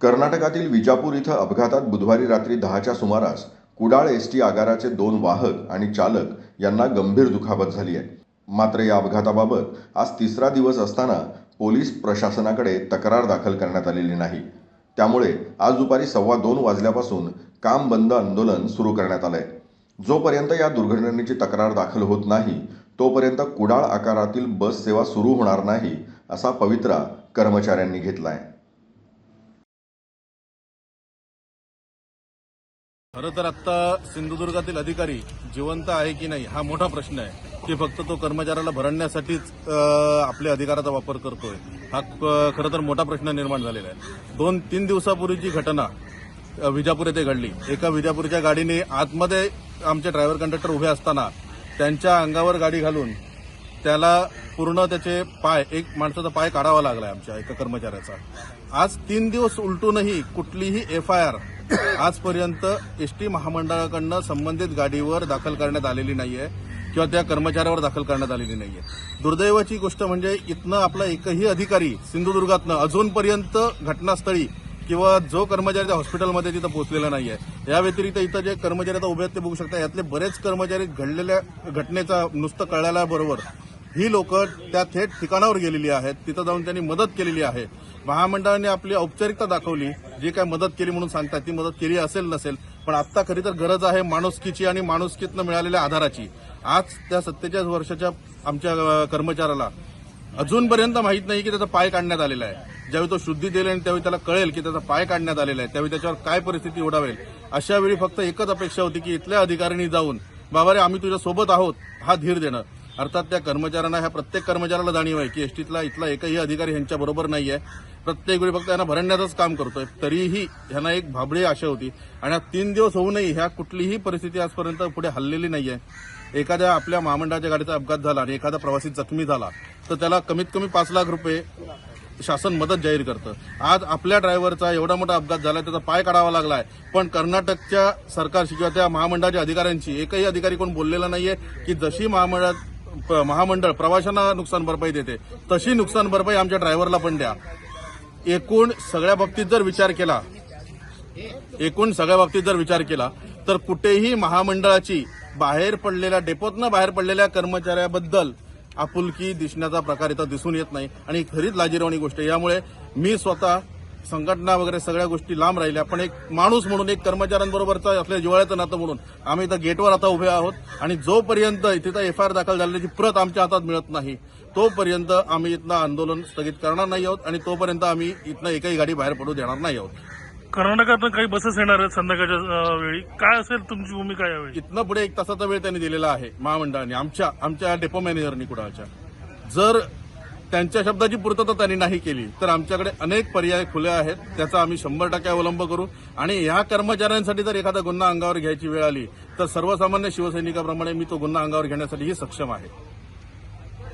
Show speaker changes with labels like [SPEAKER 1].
[SPEAKER 1] कर्नाटकातील विजापूर इथं अपघातात बुधवारी रात्री दहाच्या सुमारास कुडाळ एस टी आगाराचे दोन वाहक आणि चालक यांना गंभीर दुखापत झाली आहे. मात्र या अपघाताबाबत आज तिसरा दिवस असताना पोलीस प्रशासनाकडे तक्रार दाखल करण्यात आलेली नाही. त्यामुळे आज दुपारी सव्वा दोन वाजल्यापासून काम बंद आंदोलन सुरू करण्यात आलंय. जोपर्यंत या दुर्घटनेची तक्रार दाखल होत नाही तोपर्यंत कुडाळ आकारातील बस सेवा सुरू होणार नाही असा पवित्रा कर्मचाऱ्यांनी घेतला आहे
[SPEAKER 2] खरं तर आत्ता सिंधुदुर्गातील अधिकारी जिवंत आहे की नाही हा मोठा प्रश्न आहे. की फक्त तो कर्मचाऱ्याला भरण्यासाठीच आपल्या अधिकाराचा वापर करतोय. हा क- खरं तर मोठा प्रश्न निर्माण झालेला आहे. दोन तीन दिवसापूर्वीची घटना विजापूर येथे घडली एका विजापूरच्या गाडीने आतमध्ये आमचे ड्रायव्हर कंडक्टर उभे असताना त्यांच्या अंगावर गाडी घालून त्याला पूर्ण त्याचे पाय एक माणसाचा पाय काढावा लागला आमच्या एका कर्मचाऱ्याचा. आज तीन दिवस उलटूनही कुठलीही एफ आय आर आजपर्यंत एस टी महामंडळाकडनं संबंधित गाडीवर दाखल करण्यात आलेली नाहीये किंवा त्या कर्मचाऱ्यावर दाखल करण्यात आलेली नाहीये. दुर्दैवाची गोष्ट म्हणजे इथनं आपला एकही अधिकारी सिंधुदुर्गातनं अजूनपर्यंत घटनास्थळी किंवा जो कर्मचारी त्या हॉस्पिटलमध्ये तिथं पोहोचलेला नाहीये. या व्यतिरिक्त इथं जे कर्मचारी आता उभे आहेत ते बघू शकता यातले बरेच कर्मचारी घडलेल्या घटनेचा नुसतं कळल्याबरोबर ही लोक त्या थेट ठिकाणावर गेलेली आहेत तिथं जाऊन त्यांनी मदत केलेली आहे. महामंडळाने आपली औपचारिकता दाखवली. जी काय मदत केली म्हणून सांगतात ती मदत केली असेल नसेल पण आता खरी तर गरज आहे माणुसकीची आणि माणुसकीतनं मिळालेल्या आधाराची. आज त्या सत्तेचाळीस वर्षाच्या आमच्या कर्मचाऱ्याला अजूनपर्यंत माहीत नाही की त्याचा पाय काढण्यात आलेला आहे. ज्यावेळी तो शुद्धी देईल आणि त्यावेळी त्याला कळेल की त्याचा पाय काढण्यात आलेला आहे. त्यावेळी त्याच्यावर काय परिस्थिती ओढावेल? अशा वेळी फक्त एकच अपेक्षा होती की इथल्या अधिकाऱ्यांनी जाऊन बाबा रे आम्ही तुझ्या सोबत आहोत हा धीर देणं. अर्थात त्या कर्मचाऱ्यांना ह्या प्रत्येक कर्मचाऱ्याला जाणीव आहे की एसटीतला इथला एकही अधिकारी यांच्याबरोबर नाही आहे प्रत्येक वेळी फक्त यांना भरण्याचंच काम करतोय. तरीही ह्यांना एक भाबडी आशा होती. आणि तीन दिवस होऊनही ह्या कुठलीही परिस्थिती आजपर्यंत पुढे हल्लेली नाहीये. एखाद्या आपल्या महामंडळाच्या गाडीचा अपघात झाला आणि एखादा प्रवासी जखमी झाला तर त्याला कमीत कमी पाच लाख रुपये शासन मदत जाहीर करतं. आज आपल्या ड्रायव्हरचा एवढा मोठा अपघात झाला त्याचा पाय काढावा लागलाय. पण कर्नाटकच्या सरकारशी किंवा त्या महामंडळाच्या अधिकाऱ्यांची एकही अधिकारी कोण बोललेला नाहीये की जशी महामंडळ महामंडळ प्रवाशांना नुकसान भरपाई देते तशी नुकसान भरपाई आमच्या ड्रायव्हरला पण द्या. एकूण सगळ्या बाबतीत जर विचार केला एकूण सगळ्या बाबतीत जर विचार केला तर कुठेही महामंडळाची बाहेर पडलेल्या डेपोतनं बाहेर पडलेल्या कर्मचाऱ्याबद्दल आपुलकी दिसण्याचा प्रकार इथं दिसून येत नाही. आणि खरीच लाजिरवाणी गोष्ट यामुळे मी स्वतः संघटना वगैरे सगळ्या गोष्टी लांब राहिल्या. पण एक माणूस म्हणून एक कर्मचाऱ्यांबरोबरचा आपल्या जिवाळ्याचं नातं म्हणून आम्ही इथं गेटवर आता उभे आहोत. आणि जोपर्यंत तिथं एफ आय आर दाखल झाल्याची प्रत आमच्या हातात मिळत नाही तोपर्यंत आम्ही इथनं आंदोलन स्थगित करणार नाही आहोत आणि तोपर्यंत आम्ही इथनं एकही गाडी बाहेर पडू देणार नाही आहोत.
[SPEAKER 3] कर्नाटकातून काही बसेस येणार आहेत संध्याकाळच्या वेळी. काय असेल तुमची भूमिका यावेळी?
[SPEAKER 2] इथनं पुढे एक तासाचा वेळ त्यांनी दिलेला आहे महामंडळाने आमच्या आमच्या डेपो मॅनेजरनी कुडाळच्या. जर त्यांच्या शब्दाची पूर्तता त्यांनी नाही केली. तर आमच्याकडे अनेक पर्याय खुले आहेत त्याचा आम्ही शंभर टक्के अवलंब करू. आणि ह्या कर्मचाऱ्यांसाठी जर एखादा गुन्हा अंगावर घ्यायची वेळ आली तर सर्वसामान्य शिवसैनिकाप्रमाणे मी तो गुन्हा अंगावर घेण्यासाठीही सक्षम आहे.